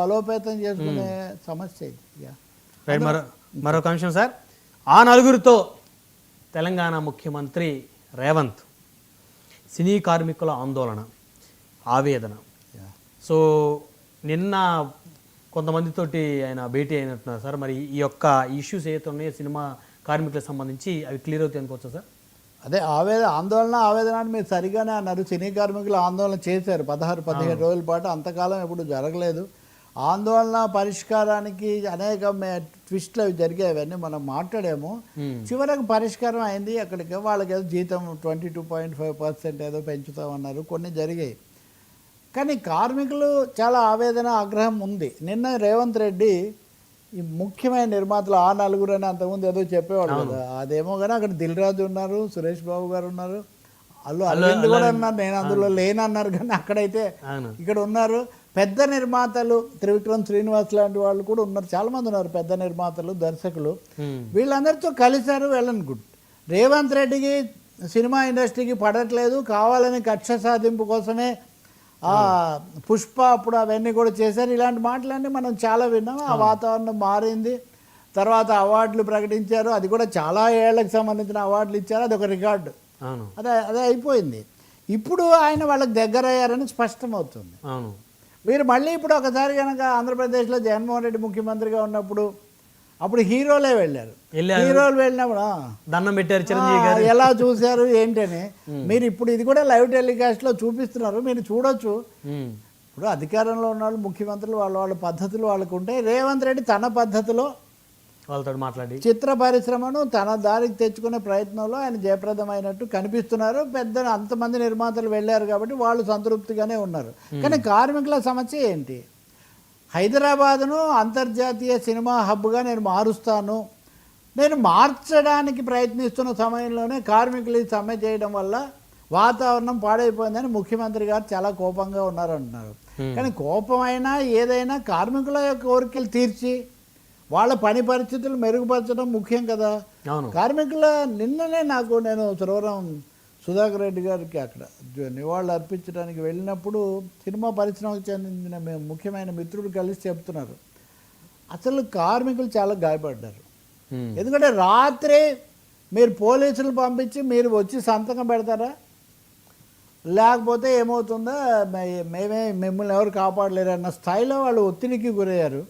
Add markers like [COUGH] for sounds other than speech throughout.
బలోపేతం చేసుకునే సమస్య ఇది. మరో మరొక అంశం సార్. ఆ నలుగురితో తెలంగాణ ముఖ్యమంత్రి రేవంత్ సినీ కార్మికుల ఆందోళన ఆవేదన. సో నిన్న కొంతమందితోటి ఆయన భేటీ అయినట్టున్నారు సార్. మరి ఈ యొక్క ఇష్యూస్ ఏవైతే ఉన్నాయో సినిమా కార్మికులకు సంబంధించి అవి క్లియర్ అవుతాయి అనుకోవచ్చా సార్? అదే ఆవేదన ఆందోళన ఆవేదన అని మీరు సరిగానే అన్నారు. సినీ కార్మికులు ఆందోళన చేశారు. పదహారు పదిహేడు రోజుల పాటు అంతకాలం ఎప్పుడు జరగలేదు. ఆందోళన పరిష్కారానికి అనేక ట్విస్ట్లు అవి జరిగాయి అవన్నీ మనం మాట్లాడాము. చివరకు పరిష్కారం అయింది అక్కడికి వాళ్ళకి ఏదో జీతం twenty two point five percent ఏదో పెంచుతామన్నారు కొన్ని జరిగాయి. కానీ కార్మికులు చాలా ఆవేదన ఆగ్రహం ఉంది. నిన్న రేవంత్ రెడ్డి ఈ ముఖ్యమైన నిర్మాతలు ఆ నలుగురు అని అంతకుముందు ఏదో చెప్పేవాడు కదా. అదేమో కానీ అక్కడ దిల్ రాజు ఉన్నారు సురేష్ బాబు గారు ఉన్నారు. అల్లు అరవింద్ కూడా అన్నారు నేను అందులో లేనన్నారు కానీ అక్కడైతే ఇక్కడ ఉన్నారు. పెద్ద నిర్మాతలు త్రివిక్రమ్ శ్రీనివాస్ లాంటి వాళ్ళు కూడా ఉన్నారు. చాలా మంది ఉన్నారు పెద్ద నిర్మాతలు దర్శకులు. వీళ్ళందరితో కలిశారు వెళ్ళను గుడ్. రేవంత్ రెడ్డికి సినిమా ఇండస్ట్రీకి పడట్లేదు. కావాలని కక్ష సాధింపు కోసమే ఆ పుష్ప అప్పుడు అవన్నీ కూడా చేశారు. ఇలాంటి మాటలన్నీ మనం చాలా విన్నాం. ఆ వాతావరణం మారింది. తర్వాత అవార్డులు ప్రకటించారు. అది కూడా చాలా ఏళ్ళకు సంబంధించిన అవార్డులు ఇచ్చారు. అది ఒక రికార్డు. అవును. అదే అదే అయిపోయింది. ఇప్పుడు ఆయన వాళ్ళకి దగ్గర అయ్యారని స్పష్టమవుతుంది. అవును. మీరు మళ్ళీ ఇప్పుడు ఒకసారి కనుక ఆంధ్రప్రదేశ్లో జగన్మోహన్ రెడ్డి ముఖ్యమంత్రిగా ఉన్నప్పుడు అప్పుడు హీరోలే వెళ్ళారు. హీరోలు వెళ్ళినప్పుడు దండం పెట్టారు చిరంజీవి ఎలా చూశారు ఏంటని. [LAUGHS] మీరు ఇప్పుడు ఇది కూడా లైవ్ టెలికాస్ట్లో చూపిస్తున్నారు మీరు చూడొచ్చు. ఇప్పుడు అధికారంలో ఉన్న వాళ్ళు ముఖ్యమంత్రులు వాళ్ళ వాళ్ళ పద్ధతులు వాళ్ళకు ఉంటాయి రేవంత్ రెడ్డి తన పద్ధతిలో వాళ్ళతో మాట్లాడి. చిత్ర పరిశ్రమను తన దారికి తెచ్చుకునే ప్రయత్నంలో ఆయన జయప్రదమైనట్టు కనిపిస్తున్నారు. పెద్ద అంతమంది నిర్మాతలు వెళ్ళారు కాబట్టి వాళ్ళు సంతృప్తిగానే ఉన్నారు. కానీ కార్మికుల సమస్య ఏంటి? హైదరాబాదును అంతర్జాతీయ సినిమా హబ్గా నేను మారుస్తాను. నేను మార్చడానికి ప్రయత్నిస్తున్న సమయంలోనే కార్మికులు ఈ సమ్మె చేయడం వల్ల వాతావరణం పాడైపోయిందని ముఖ్యమంత్రి గారు చాలా కోపంగా ఉన్నారంటున్నారు. కానీ కోపం అయినా ఏదైనా కార్మికుల యొక్క కోరికలు తీర్చి వాళ్ళ పని పరిస్థితులు మెరుగుపరచడం ముఖ్యం కదా. అవును. కార్మికుల నిన్ననే నాకు నేను సురవరం సుధాకర్ రెడ్డి గారికి అక్కడ నివాళులు అర్పించడానికి వెళ్ళినప్పుడు సినిమా పరిశ్రమకు చెందిన మేము ముఖ్యమైన మిత్రుడు కలిసి చెప్తున్నారు. అసలు కార్మికులు చాలా గాయపడ్డారు. ఎందుకంటే రాత్రి మీరు పోలీసులు పంపించి మీరు వచ్చి సంతకం పెడతారా? లేకపోతే ఏమవుతుందో మేమే మిమ్మల్ని ఎవరు కాపాడలేరు అన్న స్థాయిలో వాళ్ళు ఒత్తిడికి గురయ్యారు.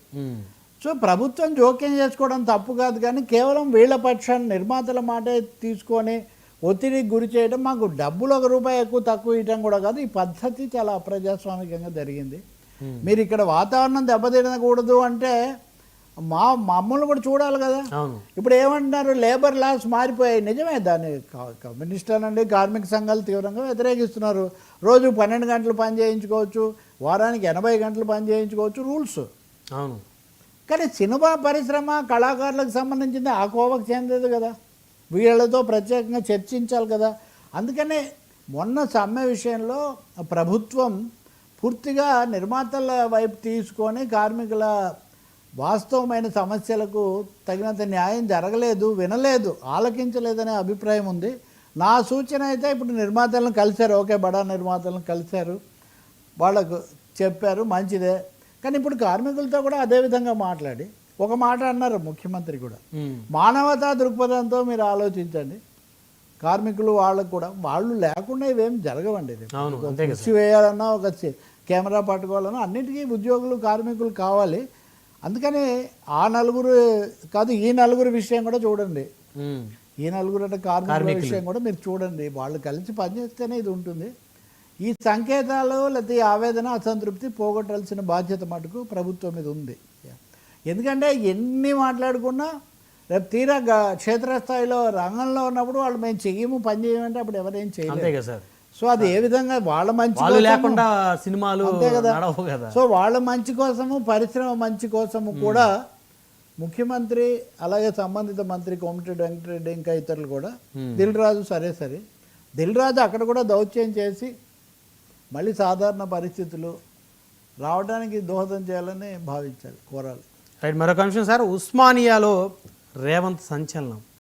సో ప్రభుత్వం జోక్యం చేసుకోవడం తప్పు కాదు కానీ కేవలం వీళ్ళ పక్షాన్ని నిర్మాతల మాటే తీసుకొని ఒత్తిడికి గురి చేయడం మాకు డబ్బులు ఒక రూపాయి ఎక్కువ తక్కువ ఇవ్వడం కూడా కాదు. ఈ పద్ధతి చాలా అప్రజాస్వామికంగా జరిగింది. మీరు ఇక్కడ వాతావరణం దెబ్బతినకూడదు అంటే మా మమ్మల్ని కూడా చూడాలి కదా. ఇప్పుడు ఏమంటున్నారు? లేబర్ లాస్ మారిపోయాయి. నిజమే దాన్ని క- కమ్యూనిస్ట్ అనండి కార్మిక సంఘాలు తీవ్రంగా వ్యతిరేకిస్తున్నారు. రోజు పన్నెండు గంటలు పని చేయించుకోవచ్చు. వారానికి ఎనభై గంటలు పని చేయించుకోవచ్చు. రూల్స్. అవును. కానీ సినిమా పరిశ్రమ కళాకారులకు సంబంధించింది ఆ కోవకు చెందదు కదా. వీళ్ళతో ప్రత్యేకంగా చర్చించాలి కదా. అందుకనే మొన్న సమ్మె విషయంలో ప్రభుత్వం పూర్తిగా నిర్మాతల వైపు తీసుకొని కార్మికుల వాస్తవమైన సమస్యలకు తగినంత న్యాయం జరగలేదు వినలేదు ఆలకించలేదనే అభిప్రాయం ఉంది. నా సూచన అయితే ఇప్పుడు నిర్మాతలను కలిశారు. ఓకే బడా నిర్మాతలను కలిశారు. వాళ్ళకు చెప్పారు మంచిదే. కానీ ఇప్పుడు కార్మికులతో కూడా అదే విధంగా మాట్లాడి ఒక మాట అన్నారు ముఖ్యమంత్రి కూడా. మానవతా దృక్పథంతో మీరు ఆలోచించండి. కార్మికులు వాళ్ళకు కూడా వాళ్ళు లేకుండా ఇవేం జరగవండి కుర్చీ వేయాలన్నా ఒక కెమెరా పట్టుకోవాలన్నా అన్నిటికీ ఉద్యోగులు కార్మికులు కావాలి. అందుకని ఆ నలుగురు కాదు ఈ నలుగురు విషయం కూడా చూడండి. ఈ నలుగురు అంటే కార్మికుల. విషయం కూడా మీరు చూడండి. వాళ్ళు కలిసి పనిచేస్తేనే ఇది ఉంటుంది. ఈ సంకేతాలు లేకపోతే ఈ ఆవేదన అసంతృప్తి పోగొట్టాల్సిన బాధ్యత మటుకు ప్రభుత్వం మీద ఉంది. ఎందుకంటే ఎన్ని మాట్లాడుకున్నా రేపు తీరా గ- క్షేత్రస్థాయిలో రంగంలో ఉన్నప్పుడు వాళ్ళు మేము చెయ్యము పని చేయమంటే అప్పుడు ఎవరేం కదా సార్. సో అది ఏ విధంగా వాళ్ళ మంచి లేకుండా సినిమాలు అంతే కదా. సో వాళ్ళ మంచి కోసము పరిశ్రమ మంచి కోసము కూడా ముఖ్యమంత్రి అలాగే సంబంధిత మంత్రి కోమటిరెడ్డి వెంకటరెడ్డి ఇంకా ఇతరులు కూడా. దిల్ రాజు సరే సరే. దిల్ రాజు అక్కడ కూడా దౌత్యం చేసి మళ్ళీ సాధారణ పరిస్థితులు రావడానికి దోహదం చేయాలని భావించాలి కోరాలి. రైట్ మరొక అంశం సార్ ఉస్మానియాలో రేవంత్ సంచలనం.